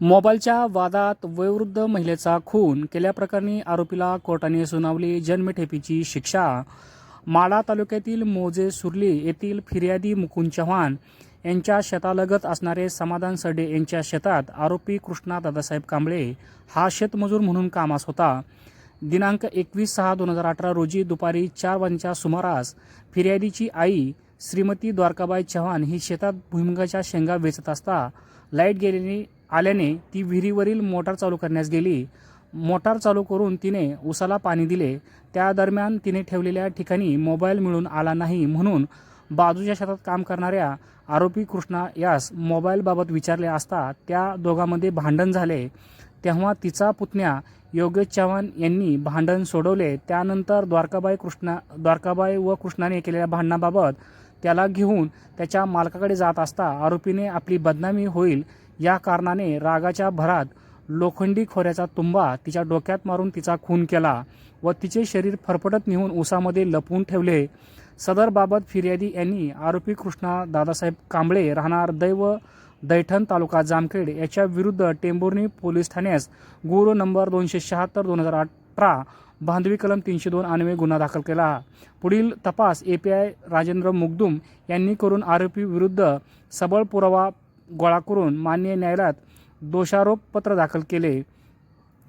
मोबाईलच्या वादात वयोवृद्ध महिलेचा खून केल्याप्रकरणी आरोपीला कोर्टाने सुनावली जन्मठेपीची शिक्षा. माडा तालुक्यातील मोजे सुर्ली येथील फिर्यादी मुकुंद चव्हाण यांच्या शेतालगत असणारे समाधान सडे यांच्या शेतात आरोपी कृष्णा दादासाहेब कांबळे हा शेतमजूर म्हणून कामास होता. दिनांक एकवीस सहा दोन हजार अठरा रोजी दुपारी चार वाजच्या सुमारास फिर्यादीची आई श्रीमती द्वारकाबाई चव्हाण ही शेतात भुईमुगाच्या शेंगा वेचत असता लाइट गेल्याने आल्याने ती विहिरीवरील मोटार चालू करण्यास गेली. मोटार चालू करून तिने उसाला पाणी दिले. त्या दरम्यान तिने ठेवलेल्या ठिकाणी मोबाईल मिळून आला नाही म्हणून बाजूच्या शेतात काम करणाऱ्या आरोपी कृष्णा यास मोबाईलबाबत विचारले असता त्या दोघांमध्ये भांडण झाले. तेव्हा तिचा पुतण्या योगेश चव्हाण यांनी भांडण सोडवले. त्यानंतर द्वारकाबाई कृष्णा द्वारकाबाई व कृष्णाने केलेल्या भांडणाबाबत त्याला घेऊन त्याच्या मालकाकडे जात असता आरोपीने आपली बदनामी होईल या कारणाने रागाच्या भरात लोखंडी खोऱ्याचा तुंबा तिच्या डोक्यात मारून तिचा खून केला व तिचे शरीर फरफटत नेऊन उसामध्ये लपवून ठेवले. सदरबाबत फिर्यादी यांनी आरोपी कृष्णा दादासाहेब कांबळे राहणार दैव दैठण तालुका जामखेड याच्या विरुद्ध टेंभुर्णी पोलीस ठाण्यास गुरु नंबर दोनशे शहात्तर दोन हजार अठरा बांधवी कलम तीनशे दोन अन्वये गुन्हा दाखल केला. पुढील तपास A P I Rajendra Mugdum यांनी करून आरोपी विरुद्ध सबळ पुरावा गोळा करून मान्य न्यायालयात दोषारोपपत्र दाखल केले.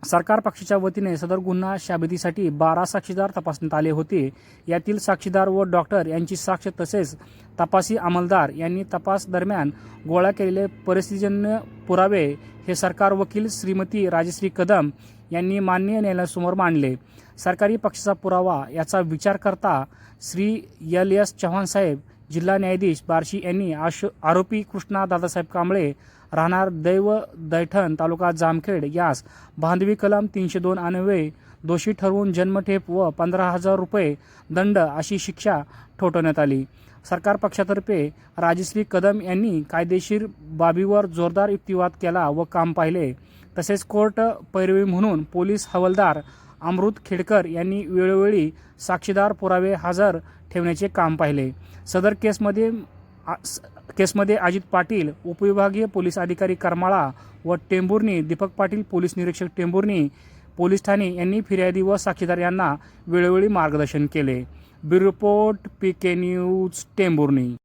सरकार पक्षाच्या वतीने सदर गुन्हा शाबितीसाठी बारा साक्षीदार तपासण्यात आले होते. यातील साक्षीदार व डॉक्टर यांची साक्ष तसेच तपासी अंमलदार यांनी तपास दरम्यान गोळा केलेले परिस्थितीजन्य पुरावे हे सरकार वकील श्रीमती राजश्री कदम यांनी मान्य न्यायालयासमोर मांडले. सरकारी पक्षाचा पुरावा याचा विचार करता श्री एल एस चव्हाण साहेब जिल्हा न्यायाधीश बार्शी यांनी आश आरोपी कृष्णा दादासाहेब कांबळे राहणार दैव दैठण तालुका जामखेड यास बांधवी कलम तीनशे दोन अन्वये दोषी ठरवून जन्मठेप व पंधरा हजार रुपये दंड अशी शिक्षा ठोठवण्यात आली. सरकार पक्षातर्फे राजश्री कदम यांनी कायदेशीर बाबीवर जोरदार युक्तिवाद केला व काम पाहिले. तसेच कोर्ट पैरवी म्हणून पोलीस हवालदार अमृत खेडकर यांनी वेळोवेळी साक्षीदार पुरावे हजर ठेवण्याचे काम पाहिले. सदर केसमध्ये केसमध्ये अजित पाटील उपविभागीय पोलीस अधिकारी करमाळा व टेंभुर्णी दीपक पाटील पोलीस निरीक्षक टेंभुर्णी पोलीस ठाणे यांनी फिर्यादी व साक्षीदार यांना वेळोवेळी मार्गदर्शन केले. Bureau report P K news Tembhurni.